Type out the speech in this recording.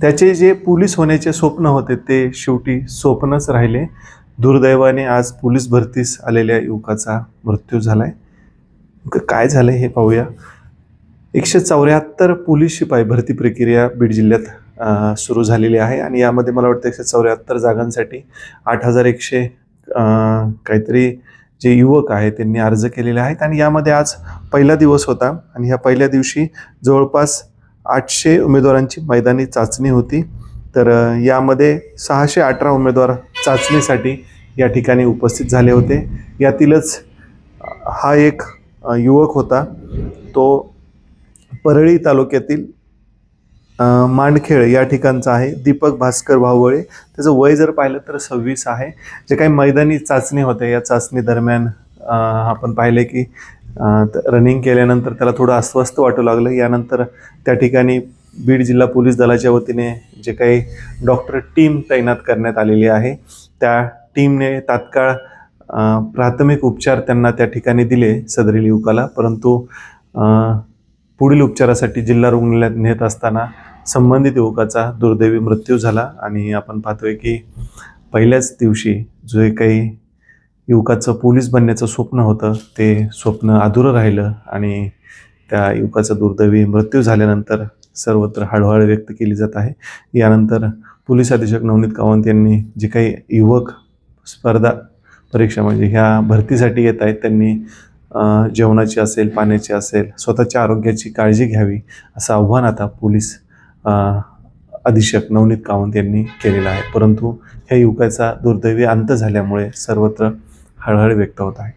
त्याचे जे पोलीस होण्याचे स्वप्न होते ते शेवटी स्वप्नच राहिले. दुर्दैवाने आज पोलीस भरतीस आलेल्या युवकाचा मृत्यू झालाय. आहे काय झालं हे पाहूया. एकशे चौऱ्याहत्तर पोलीस शिपाई भरती प्रक्रिया बीड जिल्ह्यात सुरू झालेली आहे आणि यामध्ये मला वाटतं एकशे चौऱ्याहत्तर जागांसाठी आठ हजार एकशे काहीतरी जे युवक आहेत त्यांनी अर्ज केलेले आहेत. आणि यामध्ये आज पहिला दिवस होता आणि ह्या पहिल्या दिवशी जवळपास आठशे उमेदवारांची मैदानी चाचणी होती. तर यामध्ये सहाशे अठरा उमेदवार चाचणीसाठी या ठिकाणी उपस्थित झाले होते. यातीलच हा एक युवक होता. तो परळी तालुक्यातील मांडखेळ या ठिकाणचा आहे. दीपक भास्कर भावळे त्याचं वय जर पाहिलं तर सव्वीस आहे. जे काही मैदानी चाचणी होते या चाचणी दरम्यान आपण पाहिले की रनिंग केल्यानंतर त्याला थोडं अस्वस्थ वाटू लागलं. यानंतर त्या ठिकाणी बीड जिल्हा पोलीस दलाच्या वतीने जे काही डॉक्टर टीम तैनात करण्यात आलेली आहे त्या टीमने तात्काळ प्राथमिक उपचार त्यांना त्या ठिकाणी दिले सदरील युवकाला. परंतु पुढील उपचारासाठी जिल्हा रुग्णालयात नेत असताना संबंधित युवकाचा दुर्दैवी मृत्यू झाला. आणि आपण पाहतोय की पहिल्याच दिवशी जे काही युवकाचं पोलीस बनण्याचं स्वप्न होतं. ते स्वप्न अधुरं राहिलं आणि त्या युवकाचा दुर्दैवी मृत्यू झाल्यानंतर सर्वत्र हळहळ व्यक्त केली जात आहे. यानंतर पोलीस अधीक्षक नवनीत कावंत यांनी जे काही युवक स्पर्धा परीक्षा म्हणजे ह्या भरतीसाठी येत आहेत त्यांनी जेवणाची असेल पाण्याची असेल स्वतःच्या आरोग्याची काळजी घ्यावी असं आव्हान आता पोलीस अधीक्षक नवनीत कावंत यांनी केलेलं आहे. परंतु ह्या युवकाचा दुर्दैवी अंत झाल्यामुळे सर्वत्र हळहळ व्यक्त होत आहे.